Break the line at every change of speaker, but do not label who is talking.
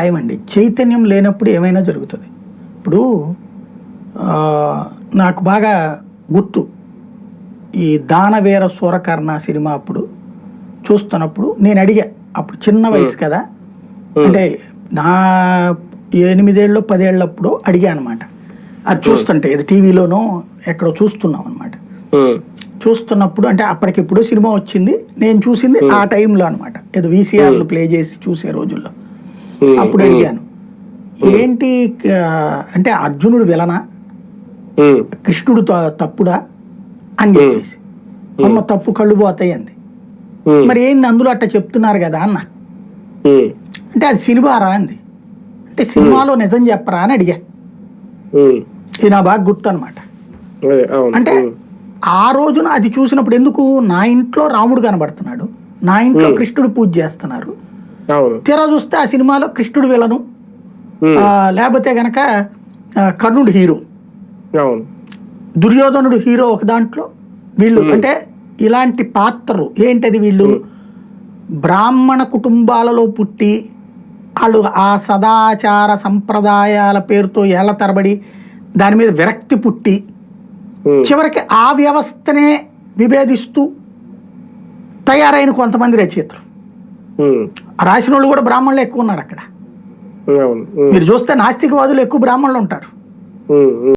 ఖాయమండి చైతన్యం లేనప్పుడు ఏమైనా జరుగుతుంది. ఇప్పుడు నాకు బాగా గుర్తు. ఈ దానవీర సూరకర్ణ సినిమా అప్పుడు చూస్తున్నప్పుడు నేను అడిగా. అప్పుడు చిన్న వయసు కదా. అంటే నా ఎనిమిదేళ్ళు పదేళ్ళప్పుడు అడిగా అనమాట అది చూస్తుంటే ఇది టీవీలోనో ఎక్కడో చూస్తున్నాం అనమాట చూస్తున్నప్పుడు అంటే అప్పటికిప్పుడు సినిమా వచ్చింది. నేను చూసింది ఆ టైంలో అనమాట ఏదో వీసీఆర్లు ప్లే చేసి చూసే రోజుల్లో. అప్పుడు అడిగాను ఏంటి అంటే అర్జునుడు విలనా? కృష్ణుడు తప్పుడా? అని చెప్పేసి. అమ్మ తప్పు కళ్ళు పోతాయి అంది. మరి ఏంది అందులో అట్ట చెప్తున్నారు కదా అన్న. అంటే అది సినిమా రా అంది. అంటే సినిమాలో నిజం చెప్పరా? అని అడిగా. ఇది నా బాగా గుర్తు అనమాట అంటే ఆ రోజున అది చూసినప్పుడు ఎందుకు నా ఇంట్లో రాముడు కనబడుతున్నాడు నా ఇంట్లో కృష్ణుడు పూజ చేస్తున్నారు తీరా చూస్తే ఆ సినిమాలో కృష్ణుడు విలను. లేకపోతే గనక కర్ణుడు హీరో. దుర్యోధనుడు హీరో ఒక దాంట్లో వీళ్ళు. అంటే ఇలాంటి పాత్రలు ఏంటది వీళ్ళు? బ్రాహ్మణ కుటుంబాలలో పుట్టి వాళ్ళు ఆ సదాచార సంప్రదాయాల పేరుతో ఏళ్ళ తరబడి దాని మీద విరక్తి పుట్టి చివరికి ఆ వ్యవస్థనే విభేదిస్తూ తయారైన కొంతమంది రచయితలు. రాసిన వాళ్ళు కూడా బ్రాహ్మణులు ఎక్కువ ఉన్నారు అక్కడ. మీరు చూస్తే నాస్తికవాదులు ఎక్కువ బ్రాహ్మణులు ఉంటారు.